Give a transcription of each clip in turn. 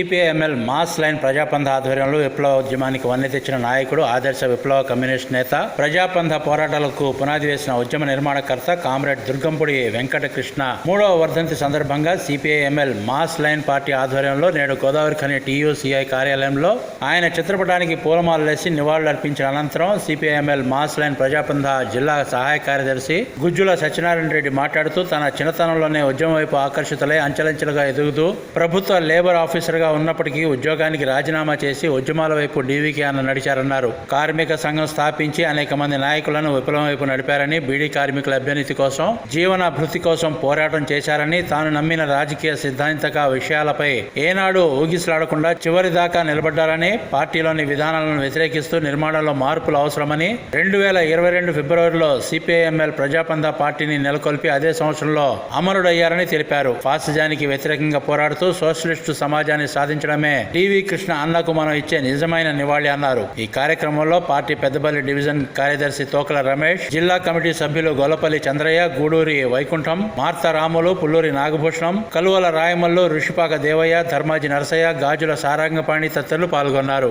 CPIML mass line Prajapantha ఆధ్వర్యంలో విప్లవ ఉద్యమానికి వన్నె తెచ్చిన నాయకుడు ఆదర్శ విప్లవ కమ్యూనిస్ట్ నేత ప్రజాపంధ పోరాటాలకు పునాది వేసిన ఉద్యమ నిర్మాణకర్త కామ్రేడ్ దుర్గంపుడి వెంకటకృష్ణ. మూడవ వర్ధంతి సందర్భంగా సిపిఐఎంఎల్ మాస్ లైన్ పార్టీ ఆధ్వర్యంలో నేడు గోదావరి ఖని టీయూసీఐ కార్యాలయంలో ఆయన చిత్రపటానికి పూలమాలలేసి నివాళులర్పించిన అనంతరం సిపిఐఎంఎల్ మాస్ లైన్ ప్రజాపంధ జిల్లా సహాయ కార్యదర్శి గుజ్జుల సత్యనారాయణ రెడ్డి మాట్లాడుతూ తన చిన్నతనంలోనే ఉద్యమం వైపు ఆకర్షితులై అంచెలంచెలుగా ఎదుగుతూ ప్రభుత్వ లేబర్ ఆఫీసర్గా ఉన్నప్పటికీ ఉద్యోగానికి రాజీనామా చేసి ఉద్యమాల వైపు డీవీకే అన్న నడిచారన్నారు. కార్మిక సంఘం స్థాపించి అనేక మంది నాయకులను విప్లవం వైపు నడిపారని బీడీ కార్మికుల అభ్యున్నతి కోసం జీవన కోసం పోరాటం చేశారని తాను నమ్మిన రాజకీయ సిద్ధాంతక విషయాలపై ఏనాడు ఊగిసలాడకుండా చివరి దాకా నిలబడ్డారని పార్టీలోని విధానాలను వ్యతిరేకిస్తూ నిర్మాణంలో మార్పులు అవసరమని రెండు వేల ఇరవై రెండు ఫిబ్రవరిలో సిపిఐఎంఎల్ ప్రజాపంద పార్టీని నెలకొల్పి అదే సంవత్సరంలో అమరుడయ్యారని తెలిపారు. ఫాసిజానికి వ్యతిరేకంగా పోరాడుతూ సోషలిస్టు సమాజాన్ని సాధించడమే. టీవీ కృష్ణ అన్నకు మనం ఇచ్చే నిజమైన నివాళి అన్నారు. ఈ కార్యక్రమంలో పార్టీ పెద్దపల్లి డివిజన్ కార్యదర్శి తోకల రమేష్ జిల్లా కమిటీ సభ్యులు గొల్లపల్లి చంద్రయ్య గూడూరి వైకుంఠం మార్త రాములు పుల్లూరి నాగభూషణం కలువల రాయమల్లు ఋషిపాక దేవయ్య ధర్మాజి నరసయ్య గాజుల సారంగపాణి తదితరులు పాల్గొన్నారు.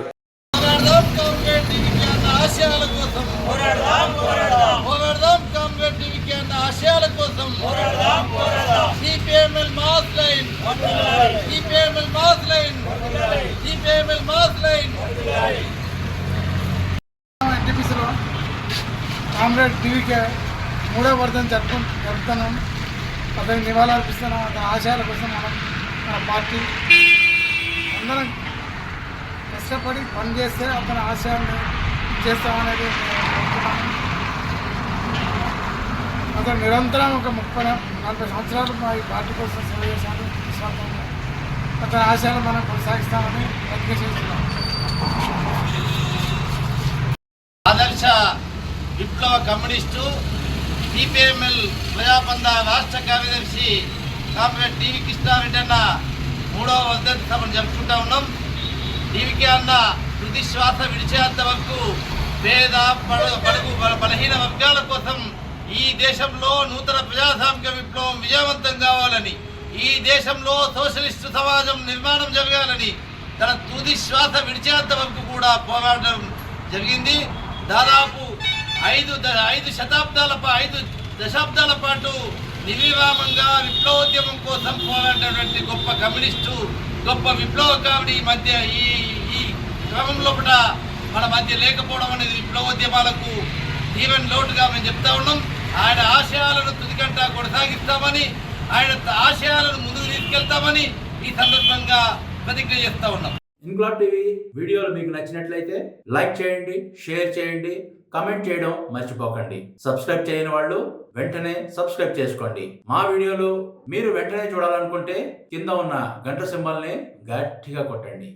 ఆశయాల కోసం పోరాడదాం పోరాడదాం పోరాడదాం కామ్రేడ్ డివికి అన్న ఆశయాల కోసం పోరాడదాం పోరాడదాం CPML mass line CPML mass line CPML mass line ఎన్టీపీసీలో comrade TVK మూడో వర్ధం జరుపు జరుపుతున్నాం. అతనికి నివాళులర్పిస్తున్నాం అతని ఆశయాల కోసం మనం మన పార్టీ అందరం కష్టపడి పనిచేస్తే అతని ఆశయాన్ని చేస్తామనేది అతను నిరంతరం ఒక ముప్పై నలభై సంవత్సరాలు మా ఈ పార్టీ కోసం సేవ చేశాను అక్కడ ఆశయాలు మనం కొనసాగిస్తామని ప్రతిజ్ఞ చేస్తున్నాం. ఆదర్శ విప్లవ కమ్యూనిస్టు సిపిఎంఎల్ ప్రజాబంధ రాష్ట్ర కార్యదర్శి కామ్రేడ్ టీవీ కృష్ణారెడ్డి అన్న మూడవ వర్ధంతి సభను జరుపుకుంటా ఉన్నాం. టీవీకి అన్న తుది శ్వాస విడిచేంత వరకు పేద పడు పడుగు బలహీన వర్గాల కోసం ఈ దేశంలో నూతన ప్రజాస్వామిక విప్లవం విజయవంతం కావాలని ఈ దేశంలో సోషలిస్టు సమాజం నిర్మాణం జరగాలని తన తుది శ్వాస విడిచేంత వరకు కూడా పోరాటం జరిగింది. దాదాపు ఐదు ద- ఐదు శతాబ్దాల ఐదు దశాబ్దాల పాటు నిర్విరామంగా విప్లవోద్యమం కోసం పోరాడినటువంటి గొప్ప కమ్యూనిస్టు గొప్ప విప్లవకారుడు ఈ మధ్య ఈ ఈ క్రమంలో కూడా మన మధ్య లేకపోవడం అనేది విప్లవోద్యమాలకు తీవ్ర లోటుగా మేము చెప్తా ఉన్నాం. ఆయన ఆశయాలను తుదికంటా కొనసాగిస్తామని ఆయన ఆశయాలను ముందుకు తీసుకెళ్తామని ఈ సందర్భంగా ప్రతిజ్ఞ చేస్తా ఉన్నాం. ఇంక్లాబ్ టీవీ వీడియోలు మీకు నచ్చినట్లయితే లైక్ చేయండి షేర్ చేయండి కమెంట్ చేయడం మర్చిపోకండి. సబ్స్క్రైబ్ చేయని వాళ్ళు వెంటనే సబ్స్క్రైబ్ చేసుకోండి. మా వీడియోలు మీరు వెంటనే చూడాలనుకుంటే కింద ఉన్న గంట సింబల్ని గట్టిగా కొట్టండి.